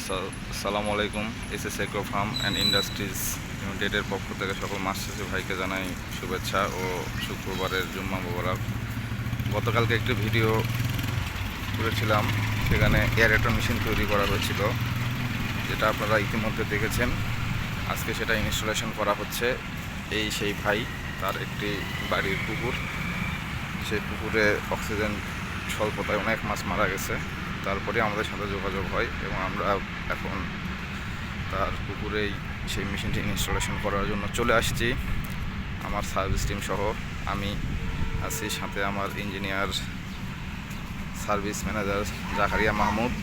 আসসাল- আসসালামু আলাইকুম। S S agro farm and industries লিমিটেডের পক্ষ থেকে সকল মাছ চাষি ভাইকে জানাই শুভেচ্ছা ও শুক্রবারের জুম্মা মোবারক। গতকালকে একটি ভিডিও করেছিলাম, সেখানে এয়ার এয়ারেটর মেশিন তৈরি করা হয়েছিল, যেটা আপনারা ইতিমধ্যে দেখেছেন। আজকে সেটা ইনস্টলেশন করা হচ্ছে। এই সেই ভাই, তার একটি বাড়ির পুকুর। সেই পুকুরে অক্সিজেন স্বল্পতায় অনেক মাছ মারা গেছে। তারপরে আমাদের সাথে যোগাযোগ হয় এবং আমরা এখন তার পুকুরেই সেই মেশিনটি ইনস্টলেশন করার জন্য চলে আসছি। আমার সার্ভিস টিম সহ আমি আছি, সাথে আমার engineer, service manager Zakaria Mahmud,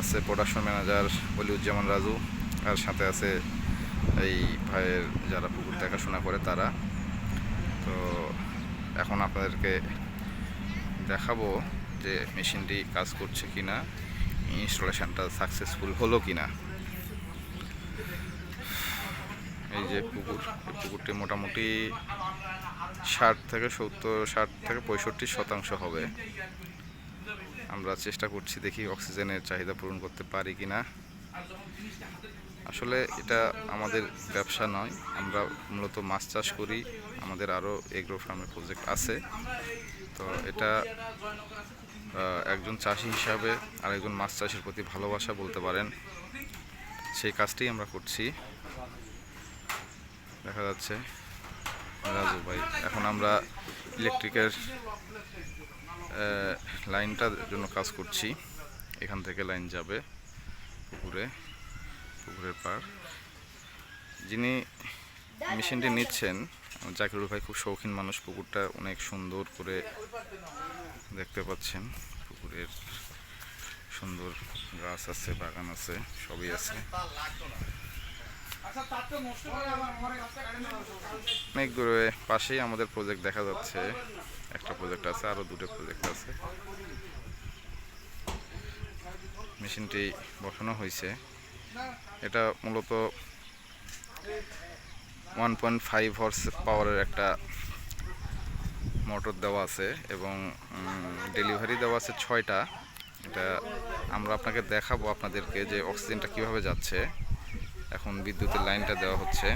আছে প্রোডাকশন ম্যানেজার বলিউজ্জামান রাজু, আর সাথে আছে এই ভাইয়ের যারা পুকুর দেখাশোনা করে তারা। তো এখন আপনাদেরকে দেখাবো যে মেশিনটি কাজ করছে কিনা, ইনস্টলেশনটা সাকসেসফুল হলো কিনা। এই যে পুকুর, এই পুকুরটি মোটামুটি ষাট থেকে সত্তর, ষাট থেকে পঁয়ষট্টি শতাংশ হবে। আমরা চেষ্টা করছি দেখি অক্সিজেনের চাহিদা পূরণ করতে পারি কি না আসলে এটা আমাদের ব্যবসা নয়, আমরা মূলত মাছ চাষ করি, আমাদের আরও এগ্রো ফার্মের প্রজেক্ট আছে। তো এটা একজন চাষি হিসাবে আরেকজন মাছ চাষের প্রতি ভালোবাসা বলতে পারেন। সেই কাজটি আমরা করছি। দেখা যাচ্ছে। রাজু ভাই, এখন আমরা ইলেকট্রিকের লাইনটার জন্য কাজ করছি। এখান থেকে লাইন যাবে পুকুরে, পুকুরের পার যিনি মেশিনটি নিচ্ছেন, জাকিরুল ভাই খুব শৌখিন মানুষ, পুকুরটা অনেক সুন্দর করে দেখতে পাচ্ছেন, পুকুরের সুন্দর গাছ আছে, বাগান আছে, সবই আছে। অনেক দূরে পাশেই আমাদের প্রজেক্ট দেখা যাচ্ছে। একটা প্রজেক্ট আছে, আরও দুটো প্রজেক্ট আছে। মেশিনটি বসানো হয়েছে। এটা মূলত ওয়ান পয়েন্ট ফাইভ হর্স পাওয়ারের একটা মোটর দেওয়া আছে এবং ডেলিভারি দেওয়া আছে ছয়টা। এটা আমরা আপনাকে দেখাবো আপনাদেরকে যে অক্সিজেনটা কীভাবে যাচ্ছে। এখন বিদ্যুতের লাইনটা দেওয়া হচ্ছে।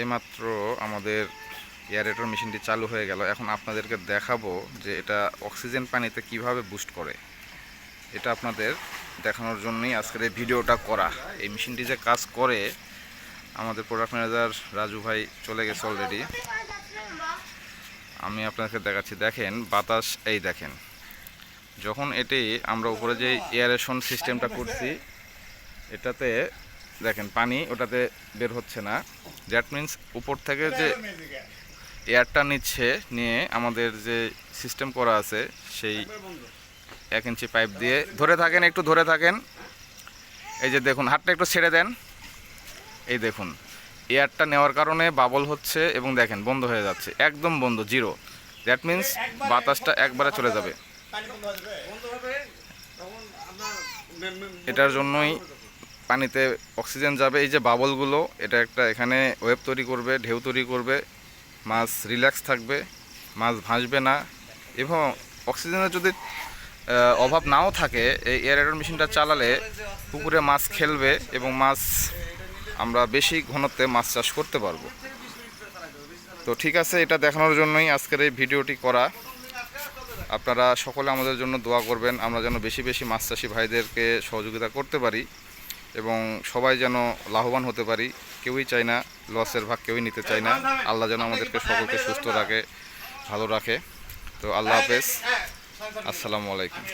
এইমাত্র আমাদের এয়ারেটর মেশিনটি চালু হয়ে গেল। এখন আপনাদেরকে দেখাবো যে এটা অক্সিজেন পানিতে কীভাবে বুস্ট করে। এটা আপনাদের দেখানোর জন্যই আজকের এই ভিডিওটা করা। এই মেশিনটি যে কাজ করে, আমাদের প্রোডাক্ট ম্যানেজার রাজু ভাই চলে গেছে অলরেডি আমি আপনাকে দেখাচ্ছি। দেখেন, বাতাস, এই দেখেন। যখন এটি আমরা উপরে যে এয়ারেশন সিস্টেমটা করছি, এটাতে দেখেন, পানি ওটাতে বের হচ্ছে না। দ্যাট মিন্স উপর থেকে যে এয়ারটা নিচ্ছে, নিয়ে আমাদের যে সিস্টেম করা আছে, সেই এক ইঞ্চি পাইপ দিয়ে ধরে থাকেন, একটু ধরে থাকেন। এই যে দেখুন, হাতটা একটু ছেড়ে দেন। এই দেখুন এয়ারটা নেওয়ার কারণে বাবল হচ্ছে এবং দেখেন, বন্ধ হয়ে যাচ্ছে। একদম বন্ধ, জিরো। দ্যাট মিন্স বাতাসটা একবারে চলে যাবে। এটার জন্যই পানিতে অক্সিজেন যাবে। এই যে বাবলগুলো, এটা একটা এখানে ওয়েব তৈরি করবে, ঢেউ তৈরি করবে। মাছ রিল্যাক্স থাকবে, মাছ ভাসবে না। এবং অক্সিজেনের যদি অভাব নাও থাকে, এই এয়ারেটর মেশিনটা চালালে পুকুরে মাছ খেলবে এবং মাছ আমরা বেশি ঘনত্বে মাছ চাষ করতে পারব। তো ঠিক আছে, এটা দেখানোর জন্যই আজকের এই ভিডিওটি করা। আপনারা সকলে আমাদের জন্য দোয়া করবেন, আমরা যেন বেশি বেশি মাছ চাষি ভাইদেরকে সহযোগিতা করতে পারি এবং সবাই যেন লাভবান হতে পারি। কেউই চায় না, লসের ভাগ কেউই নিতে চায় না। আল্লাহ যেন আমাদেরকে সকলকে সুস্থ রাখে, ভালো রাখে। তো আল্লাহ হাফেজ। আসসালামু আলাইকুম।